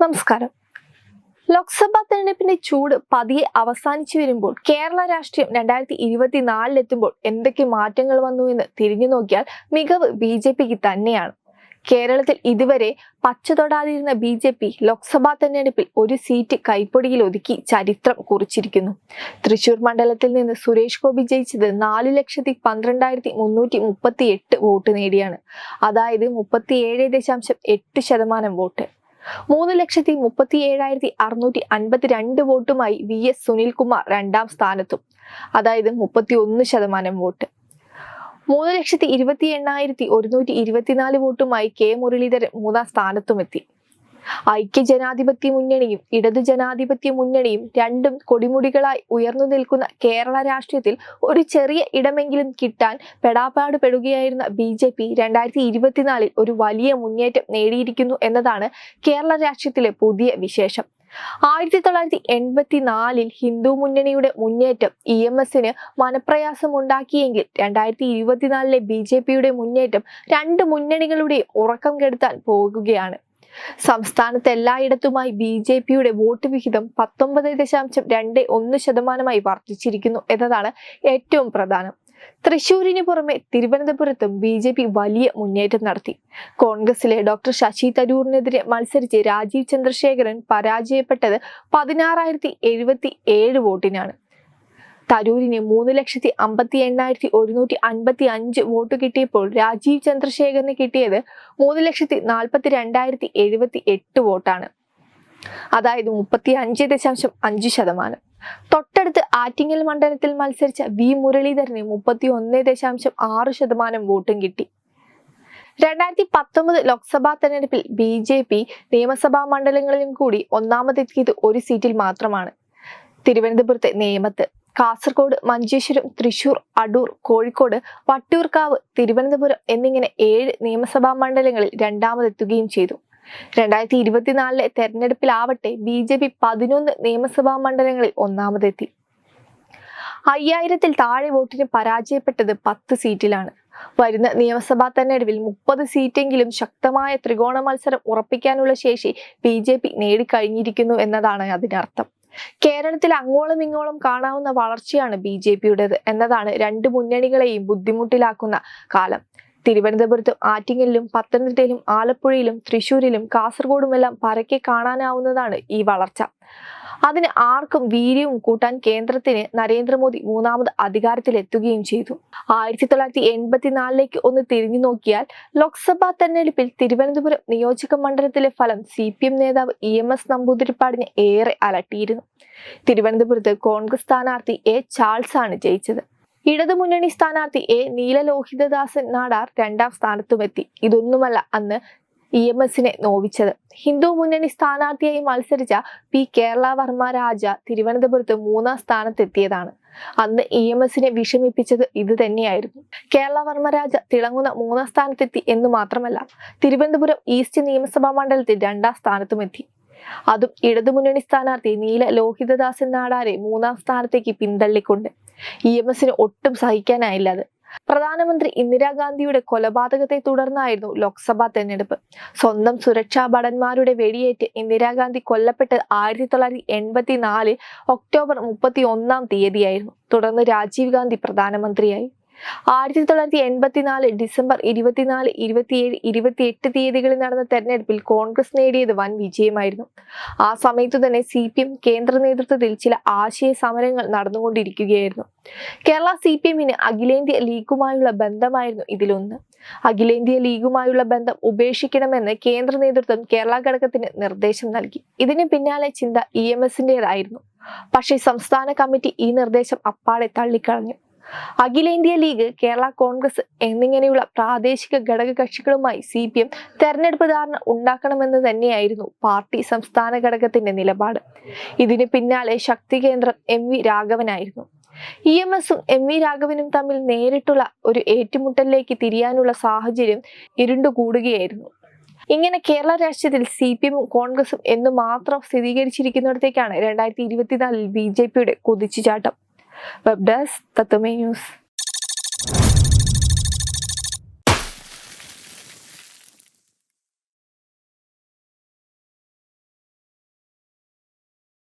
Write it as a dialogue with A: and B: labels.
A: നമസ്കാരം. ലോക്സഭാ തെരഞ്ഞെടുപ്പിന്റെ ചൂട് പതിയെ അവസാനിച്ചു വരുമ്പോൾ കേരള രാഷ്ട്രീയം രണ്ടായിരത്തി ഇരുപത്തിനാലിലെത്തുമ്പോൾ എന്തൊക്കെ മാറ്റങ്ങൾ വന്നു എന്ന് തിരിഞ്ഞു നോക്കിയാൽ മികവ് ബി ജെ പിക്ക് തന്നെയാണ്. കേരളത്തിൽ ഇതുവരെ പച്ച തൊടാതിരുന്ന ബി ജെ പി ലോക്സഭാ തെരഞ്ഞെടുപ്പിൽ ഒരു സീറ്റ് കൈപ്പൊടിയിൽ ഒതുക്കി ചരിത്രം കുറിച്ചിരിക്കുന്നു. തൃശൂർ മണ്ഡലത്തിൽ നിന്ന് സുരേഷ് ഗോപി ജയിച്ചത് നാല് ലക്ഷത്തി പന്ത്രണ്ടായിരത്തി മുന്നൂറ്റി മുപ്പത്തി എട്ട് വോട്ട് നേടിയാണ്. അതായത് മുപ്പത്തിയേഴ് ദശാംശം എട്ട് ശതമാനം വോട്ട്. മൂന്ന് ലക്ഷത്തി മുപ്പത്തി ഏഴായിരത്തി അറുന്നൂറ്റി അൻപത്തിരണ്ട് വോട്ടുമായി വി എസ് സുനിൽകുമാർ രണ്ടാം സ്ഥാനത്തും. അതായത് മുപ്പത്തി ഒന്ന് ശതമാനം വോട്ട്. മൂന്ന് ലക്ഷത്തി ഇരുപത്തി എണ്ണായിരത്തി ഒരുന്നൂറ്റി ഇരുപത്തിനാല് വോട്ടുമായി കെ മുരളീധരൻ മൂന്നാം സ്ഥാനത്തുമെത്തി ഐക്യ ജനാധിപത്യ മുന്നണിയും ഇടതു ജനാധിപത്യ മുന്നണിയും രണ്ടും കൊടിമുടികളായി ഉയർന്നു നിൽക്കുന്ന കേരള രാഷ്ട്രീയത്തിൽ ഒരു ചെറിയ ഇടമെങ്കിലും കിട്ടാൻ പെടാപ്പാട് പെടുകയായിരുന്ന ബി ജെ പി രണ്ടായിരത്തി ഇരുപത്തിനാലിൽ ഒരു വലിയ മുന്നേറ്റം നേടിയിരിക്കുന്നു എന്നതാണ് കേരള രാഷ്ട്രീയത്തിലെ പുതിയ വിശേഷം. ആയിരത്തി തൊള്ളായിരത്തി എൺപത്തി നാലിൽ ഹിന്ദു മുന്നണിയുടെ മുന്നേറ്റം ഇ എം എസിന് മനപ്രയാസം ഉണ്ടാക്കിയെങ്കിൽ രണ്ടായിരത്തി ഇരുപത്തിനാലിലെ ബി ജെ പിയുടെ മുന്നേറ്റം രണ്ട് മുന്നണികളുടെ ഉറക്കം കെടുത്താൻ പോകുകയാണ്. സംസ്ഥാനത്ത് എല്ലായിടത്തുമായി ബി ജെ പിയുടെ വോട്ട് വിഹിതം പത്തൊമ്പത് ദശാംശം രണ്ട് ഒന്ന് ശതമാനമായി വർദ്ധിച്ചിരിക്കുന്നു എന്നതാണ് ഏറ്റവും പ്രധാനം. തൃശൂരിന് പുറമെ തിരുവനന്തപുരത്തും ബി ജെ പി വലിയ മുന്നേറ്റം നടത്തി. കോൺഗ്രസിലെ ഡോക്ടർ ശശി തരൂറിനെതിരെ മത്സരിച്ച് രാജീവ് ചന്ദ്രശേഖരൻ പരാജയപ്പെട്ടത് പതിനാറായിരത്തി എഴുപത്തി ഏഴ് വോട്ടിനാണ്. തരൂരിന് മൂന്ന് ലക്ഷത്തി അമ്പത്തി എണ്ണായിരത്തി ഒരുന്നൂറ്റി അൻപത്തി അഞ്ച് വോട്ട് കിട്ടിയപ്പോൾ രാജീവ് ചന്ദ്രശേഖരന് കിട്ടിയത് മൂന്ന് ലക്ഷത്തി നാൽപ്പത്തി രണ്ടായിരത്തി എഴുപത്തി എട്ട് വോട്ടാണ്. അതായത് മുപ്പത്തി അഞ്ച് ദശാംശം അഞ്ച് ശതമാനം. തൊട്ടടുത്ത് ആറ്റിങ്ങൽ മണ്ഡലത്തിൽ മത്സരിച്ച വി മുരളീധരന് മുപ്പത്തി ഒന്ന് ദശാംശം ആറ് ശതമാനം വോട്ടും കിട്ടി. രണ്ടായിരത്തി പത്തൊമ്പത് ലോക്സഭാ തെരഞ്ഞെടുപ്പിൽ ബി ജെ പി നിയമസഭാ മണ്ഡലങ്ങളിലും കൂടി ഒന്നാമതെത്തിയത് ഒരു സീറ്റിൽ മാത്രമാണ്. തിരുവനന്തപുരത്തെ നേമത്ത്. കാസർഗോഡ് മഞ്ചേശ്വരം തൃശൂർ അടൂർ കോഴിക്കോട് വട്ടിയൂർക്കാവ് തിരുവനന്തപുരം എന്നിങ്ങനെ ഏഴ് നിയമസഭാ മണ്ഡലങ്ങളിൽ രണ്ടാമതെത്തുകയും ചെയ്തു. രണ്ടായിരത്തി ഇരുപത്തിനാലിലെ തെരഞ്ഞെടുപ്പിലാവട്ടെ ബി ജെ പി പതിനൊന്ന് നിയമസഭാ മണ്ഡലങ്ങളിൽ ഒന്നാമതെത്തി. അയ്യായിരത്തിൽ താഴെ വോട്ടിന് പരാജയപ്പെട്ടത് പത്ത് സീറ്റിലാണ്. വരുന്ന നിയമസഭാ തെരഞ്ഞെടുപ്പിൽ മുപ്പത് സീറ്റെങ്കിലും ശക്തമായ ത്രികോണ മത്സരം ഉറപ്പിക്കാനുള്ള ശേഷി ബി ജെ പി നേടിക്കഴിഞ്ഞിരിക്കുന്നു എന്നതാണ് അതിനർത്ഥം. കേരളത്തിൽ അങ്ങോളം ഇങ്ങോളം കാണാവുന്ന വളർച്ചയാണ് ബി ജെ പിയുടേത് എന്നതാണ് രണ്ട് മുന്നണികളെയും ബുദ്ധിമുട്ടിലാക്കുന്ന കാലം. തിരുവനന്തപുരത്തും ആറ്റിങ്ങലിലും പത്തനംതിട്ടയിലും ആലപ്പുഴയിലും തൃശൂരിലും കാസർഗോഡുമെല്ലാം പരക്കെ കാണാനാവുന്നതാണ് ഈ വളർച്ച. അതിന് ആർക്കും വീര്യവും കൂട്ടാൻ കേന്ദ്രത്തിന് നരേന്ദ്രമോദി മൂന്നാമത് അധികാരത്തിലെത്തുകയും ചെയ്തു. ആയിരത്തി തൊള്ളായിരത്തി എൺപത്തിനാലിലേക്ക് ഒന്ന് തിരിഞ്ഞു നോക്കിയാൽ ലോക്സഭാ തെരഞ്ഞെടുപ്പിൽ തിരുവനന്തപുരം നിയോജക മണ്ഡലത്തിലെ ഫലം സി പി എം നേതാവ് ഇ എം എസ് നമ്പൂതിരിപ്പാടിനെ ഏറെ അലട്ടിയിരുന്നു. തിരുവനന്തപുരത്ത് കോൺഗ്രസ് സ്ഥാനാർത്ഥി എ ചാൾസ് ആണ് ജയിച്ചത്. ഇടതുമുന്നണി സ്ഥാനാർത്ഥി എ നീലലോഹിതദാസൻ നാടാർ രണ്ടാം സ്ഥാനത്തുമെത്തി. ഇതൊന്നുമല്ല അന്ന് ഇ എം എസിനെ നോവിച്ചത്. ഹിന്ദു മുന്നണി സ്ഥാനാർത്ഥിയായി മത്സരിച്ച പി കേരള വർമ്മ രാജ തിരുവനന്തപുരത്ത് മൂന്നാം സ്ഥാനത്തെത്തിയതാണ്. അന്ന് ഇ എം എസിനെ വിഷമിപ്പിച്ചത് ഇത് തന്നെയായിരുന്നു. കേരള വർമ്മരാജ തിളങ്ങുന്ന മൂന്നാം സ്ഥാനത്തെത്തി എന്ന് മാത്രമല്ല തിരുവനന്തപുരം ഈസ്റ്റ് നിയമസഭാ മണ്ഡലത്തിൽ രണ്ടാം സ്ഥാനത്തുമെത്തി. അതും ഇടതുമുന്നണി സ്ഥാനാർത്ഥി നീല ലോഹിതദാസൻ നാടാരെ മൂന്നാം സ്ഥാനത്തേക്ക് പിന്തള്ളിക്കൊണ്ട് ഇ എം എസിന് ഒട്ടും സഹിക്കാനായില്ല അത്. പ്രധാനമന്ത്രി ഇന്ദിരാഗാന്ധിയുടെ കൊലപാതകത്തെ തുടർന്നായിരുന്നു ലോക്സഭാ തെരഞ്ഞെടുപ്പ്. സ്വന്തം സുരക്ഷാ ഭടന്മാരുടെ വെടിയേറ്റ് ഇന്ദിരാഗാന്ധി കൊല്ലപ്പെട്ടത് ആയിരത്തി തൊള്ളായിരത്തി എൺപത്തി നാല് ഒക്ടോബർ മുപ്പത്തി ഒന്നാം തീയതിയായിരുന്നു. തുടർന്ന് രാജീവ് ഗാന്ധി പ്രധാനമന്ത്രിയായി. ആയിരത്തി തൊള്ളായിരത്തി എൺപത്തിനാല് ഡിസംബർ ഇരുപത്തിനാല് ഇരുപത്തിയേഴ് ഇരുപത്തിയെട്ട് തീയതികളിൽ നടന്ന തെരഞ്ഞെടുപ്പിൽ കോൺഗ്രസ് നേടിയത് വൻ വിജയമായിരുന്നു. ആ സമയത്തു തന്നെ സി പി എം കേന്ദ്ര നേതൃത്വത്തിൽ ചില ആശയ സമരങ്ങൾ നടന്നുകൊണ്ടിരിക്കുകയായിരുന്നു. കേരള സി പി എമ്മിന് അഖിലേന്ത്യാ ലീഗുമായുള്ള ബന്ധമായിരുന്നു ഇതിലൊന്ന്. അഖിലേന്ത്യ ലീഗുമായുള്ള ബന്ധം ഉപേക്ഷിക്കണമെന്ന് കേന്ദ്ര നേതൃത്വം കേരള ഘടകത്തിന് നിർദ്ദേശം നൽകി. ഇതിന് പിന്നാലെ ചിന്ത ഇ എം എസിന്റെതായിരുന്നു പക്ഷേ സംസ്ഥാന കമ്മിറ്റി ഈ നിർദ്ദേശം അപ്പാടെ തള്ളിക്കളഞ്ഞു. അഖിലേന്ത്യാ ലീഗ് കേരള കോൺഗ്രസ് എന്നിങ്ങനെയുള്ള പ്രാദേശിക ഘടക കക്ഷികളുമായി സി പി എം തെരഞ്ഞെടുപ്പ് ധാരണ ഉണ്ടാക്കണമെന്ന് തന്നെയായിരുന്നു പാർട്ടി സംസ്ഥാന ഘടകത്തിന്റെ നിലപാട്. ഇതിന് പിന്നാലെ ശക്തി കേന്ദ്രം എം വി രാഘവനായിരുന്നു. ഇ എം എസും എം വി രാഘവനും തമ്മിൽ നേരിട്ടുള്ള ഒരു ഏറ്റുമുട്ടലിലേക്ക് തിരിയാനുള്ള സാഹചര്യം ഇരുണ്ടുകൂടുകയായിരുന്നു ഇങ്ങനെ കേരള രാഷ്ട്രീയത്തിൽ സി പി എമ്മും കോൺഗ്രസും എന്ന് മാത്രം സ്ഥിരീകരിച്ചിരിക്കുന്നിടത്തേക്കാണ് രണ്ടായിരത്തി ഇരുപത്തിനാലിൽ ബി ജെ പിയുടെ കുതിച്ചുചാട്ടം. webdesk tatumi news